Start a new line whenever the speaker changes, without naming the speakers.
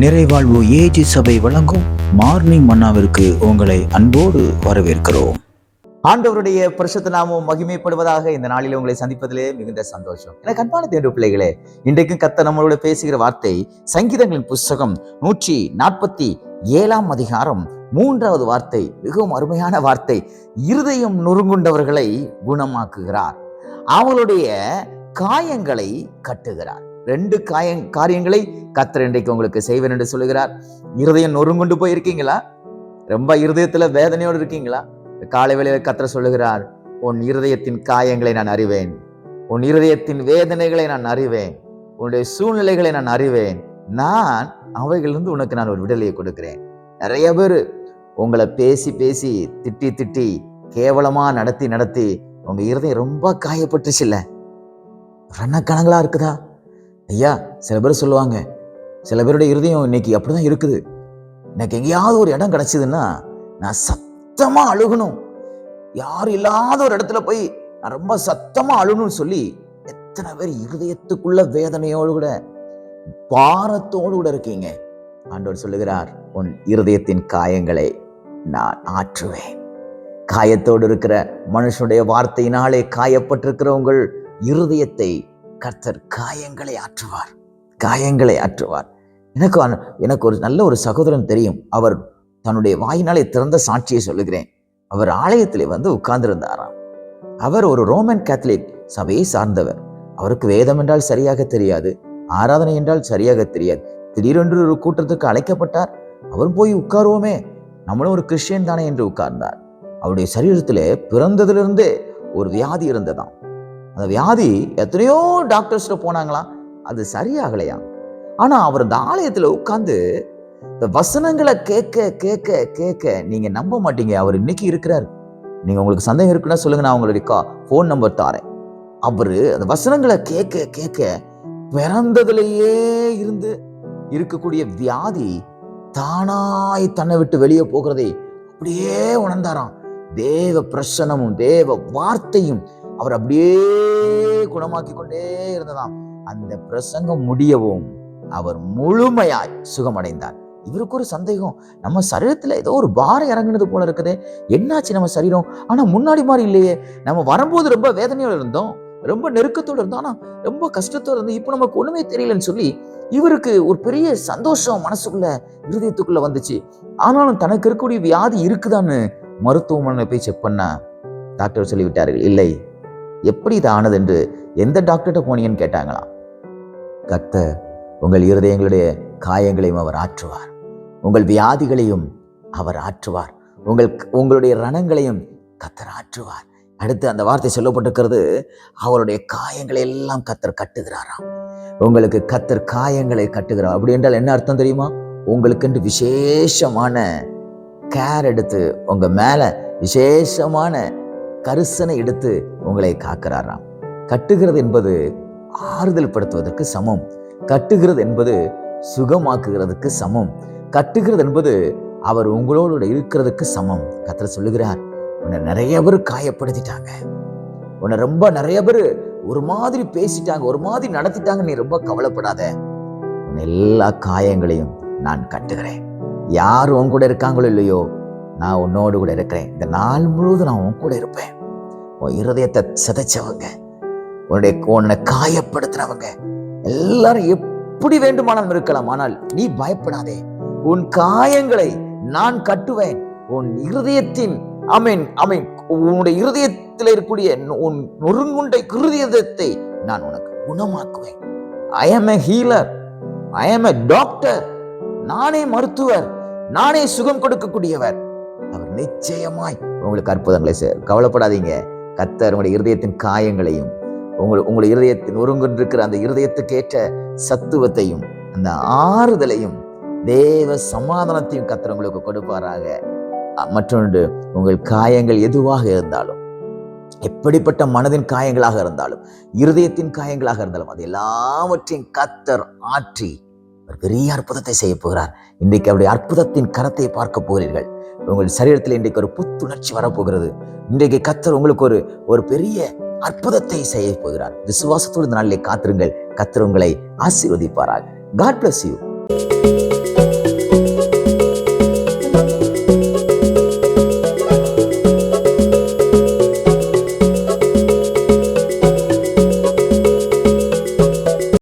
நிறைவாழ்வு AG சபை வழங்கும் morning மன்னாவிற்கு உங்களை அன்போடு வரவேற்கிறோம்.
ஆண்டவருடைய பரிசுத்த நாமம் மகிமைப்படுவதாக இந்த நாளில் உங்களை சந்திப்பதிலே மிகுந்த சந்தோஷம். எனக்கு அன்பான தேர்வு பிள்ளைகளே இன்றைக்கும் கத்த நம்மளோட பேசுகிற வார்த்தை சங்கீதங்களின் புஸ்தகம் நூற்றி நாற்பத்தி ஏழாம் அதிகாரம் மூன்றாவது வார்த்தை மிகவும் அருமையான வார்த்தை. இருதயம் நொறுங்குண்டவர்களை குணமாக்குகிறார். அவளுடைய காயங்களை கட்டுகிறார். ரெண்டு காய காரியங்களை கத்தர் இன்றைக்கு உங்களுக்கு செய்வேன் என்று சொல்லுகிறார். இருதயம் நொறுங்குண்டு போயிருக்கீங்களா? ரொம்ப இருதயத்துல வேதனையோடு இருக்கீங்களா? காலை வேளையில கத்தர் சொல்லுகிறார் உன் இருதயத்தின் காயங்களை நான் அறிவேன். உன் இருதயத்தின் வேதனைகளை நான் அறிவேன். உன்னுடைய சூழ்நிலைகளை நான் அறிவேன். நான் அவைகளிலிருந்து உனக்கு நான் ஒரு விடுதலையை கொடுக்கிறேன். நிறைய பேர் உங்களை பேசி பேசி திட்டி திட்டி கேவலமா நடத்தி நடத்தி உங்க இருதயம் ரொம்ப காயப்பட்டுச்சுல்ல. ரணக்கணங்களா இருக்குதா? ஐயா சில பேர் சொல்லுவாங்க சில பேருடைய இருதயம் இன்னைக்கு அப்படிதான் இருக்குது. எனக்கு எங்கேயாவது ஒரு இடம் கிடச்சிதுன்னா நான் சத்தமாக அழுகணும். யாரும் இல்லாத ஒரு இடத்துல போய் நான் ரொம்ப சத்தமாக அழுகணும்னு சொல்லி எத்தனை பேர் இருதயத்துக்குள்ள வேதனையோடு கூட பாரத்தோடு கூட இருக்கீங்க. ஆண்டவர் சொல்லுகிறார் உன் இருதயத்தின் காயங்களை நான் ஆற்றுவேன். காயத்தோடு இருக்கிற மனுஷனுடைய வார்த்தையினாலே காயப்பட்டிருக்கிற உங்கள் இருதயத்தை கர்த்தர் காயங்களை ஆற்றுவார். காயங்களை ஆற்றுவார். எனக்கு எனக்கு ஒரு நல்ல ஒரு சகோதரன் தெரியும். அவர் தன்னுடைய வாயினாலே திறந்த சாட்சியை சொல்லுகிறேன். அவர் ஆலயத்திலே வந்து உட்கார்ந்திருந்தாராம். அவர் ஒரு ரோமன் கேத்தலிக் சபையை சார்ந்தவர். அவருக்கு வேதம் என்றால் சரியாக தெரியாது. ஆராதனை என்றால் சரியாக தெரியாது. திடீரென்று ஒரு கூட்டத்துக்கு அழைக்கப்பட்டார். அவரும் போய் உட்காருவோமே. நம்மளும் ஒரு கிறிஸ்டியன் தானே என்று உட்கார்ந்தார். அவருடைய சரீரத்திலே பிறந்ததிலிருந்தே ஒரு வியாதி இருந்ததாம். அந்த வியாதி எத்தனையோ டாக்டர்ஸ்கிட்ட போனாங்களாம் அது சரியாகலையா? ஆனால் அவர் இந்த ஆலயத்தில் உட்காந்து இந்த வசனங்களை கேட்க கேட்க கேட்க நீங்கள் நம்ப மாட்டீங்க. அவர் இன்னைக்கு இருக்கிறார். நீங்கள் உங்களுக்கு சந்தேகம் இருக்குன்னா சொல்லுங்க நான் உங்களுடைய கா ஃபோன் நம்பர் தாரேன் அவர் அந்த வசனங்களை கேட்க கேட்க பிறந்ததுலேயே இருந்து இருக்கக்கூடிய வியாதி தானாய் தன்னை விட்டு வெளியே போகிறதை அப்படியே உணர்ந்தாராம். தேவ பிரசனமும் தேவ வார்த்தையும் அவர் அப்படியே குணமாக்கி கொண்டே இருந்ததாம். அந்த பிரசங்கம் முடியவும் அவர் முழுமையாய் சுகமடைந்தார். இவருக்கு ஒரு சந்தேகம். நம்ம சரீரத்துல ஏதோ ஒரு பாரம் இறங்குனது போல இருக்குதே. என்னாச்சு நம்ம சரீரம்? ஆனா முன்னாடி மாதிரி இல்லையே. நம்ம வரும்போது ரொம்ப வேதனையோடு இருந்தோம். ரொம்ப நெருக்கத்தோடு இருந்தோம். ஆனா ரொம்ப கஷ்டத்தோடு இருந்தோம். இப்போ நமக்கு ஒண்ணுமே தெரியலன்னு சொல்லி இவருக்கு ஒரு பெரிய சந்தோஷம் மனசுக்குள்ள இருதயத்துக்குள்ள வந்துச்சு. ஆனாலும் தனக்கு இருக்கக்கூடிய வியாதி இருக்குதான்னு மருத்துவமனை போய் செக் பண்ண டாக்டர் சொல்லிவிட்டார்கள். இல்லை. எப்படி இது ஆனது என்று எந்த டாக்டர்கிட்ட போனீங்கன்னு கேட்டாங்களாம். கர்த்தர் உங்கள் இருதயங்களுடைய காயங்களையும் அவர் ஆற்றுவார். உங்கள் வியாதிகளையும் அவர் ஆற்றுவார். உங்கள் உங்களுடைய ரணங்களையும் கத்தர் ஆற்றுவார். அடுத்து அந்த வார்த்தை சொல்லப்பட்டிருக்கிறது அவருடைய காயங்களை எல்லாம் கத்தர் கட்டுகிறாராம். உங்களுக்கு கத்தர் காயங்களை கட்டுகிறார். அப்படி என்றால் என்ன அர்த்தம் தெரியுமா? உங்களுக்கென்று விசேஷமான கேர் எடுத்து உங்கள் மேலே விசேஷமான கரிசனை எடுத்து உங்களை காக்கிறாராம். கட்டுகிறது என்பது ஆறுதல் படுத்துவதற்கு சமம். கட்டுகிறது என்பது சுகமாக்குகிறதுக்கு சமம். கட்டுகிறது என்பது அவர் உங்களோட இருக்கிறதுக்கு சமம். கத்திர சொல்லுகிறார் உன்னை நிறைய பேர் காயப்படுத்திட்டாங்க. உன்னை ரொம்ப நிறைய பேர் ஒரு மாதிரி பேசிட்டாங்க ஒரு மாதிரி நடத்திட்டாங்க. நீ ரொம்ப கவலைப்படாத. உன் எல்லா காயங்களையும் நான் கட்டுகிறேன். யார் உன் கூட இருக்காங்களோ இல்லையோ நான் உன்னோடு கூட இருக்கிறேன். இந்த நாள் முழுவதும் நான் உன் கூட இருப்பேன். உன் இருதயத்தை சிதைச்சவங்க உன்னுடைய உன்னை காயப்படுத்துறவங்க எல்லாரும் எப்படி வேண்டுமானாலும் இருக்கலாம். ஆனால் நீ பயப்படாதே. உன் காயங்களை நான் கட்டுவேன். உன் இருதயத்தின் அமீன் அமீன் உன்னுடைய இருதயத்தில் இருக்கக்கூடிய உன் நொறுங்குண்டை இருதயத்தை நான் உனக்கு குணமாக்குவேன். I am a healer I am a doctor நானே மருத்துவர். நானே சுகம் கொடுக்கக்கூடியவர். அவர் நிச்சயமாய் உங்களுக்கு அற்புதங்களை கவலைப்படாதீங்க. கத்தர் உங்களுடைய இருதயத்தின் காயங்களையும் உங்கள் உங்களுடைய இருதயத்தின் ஒருங்கொன்றிருக்கிற அந்த இருதயத்துக்கேற்ற சத்துவத்தையும் அந்த ஆறுதலையும் தேவ சமாதானத்தையும் கத்தர் உங்களுக்கு கொடுப்பாராக. மற்றொன்று உங்கள் காயங்கள் எதுவாக இருந்தாலும் எப்படிப்பட்ட மனதின் காயங்களாக இருந்தாலும் இருதயத்தின் காயங்களாக இருந்தாலும் அது எல்லாவற்றையும் கத்தர் ஆற்றி பெரிய அற்புதத்தை செய்ய போகிறார். இன்றைக்கு அவருடைய அற்புதத்தின் கரத்தை பார்க்க போகிறீர்கள். உங்கள் சரீரத்தில் இன்றைக்கு ஒரு புத்துணர்ச்சி வரப்போகிறது. இன்றைக்கு கத்தர் உங்களுக்கு ஒரு ஒரு பெரிய அற்புதத்தை செய்ய போகிறார். விசுவாசத்தோடு இந்த நாளிலே காத்திருங்கள். கத்தர் உங்களை ஆசீர்வதிப்பாராக. God bless you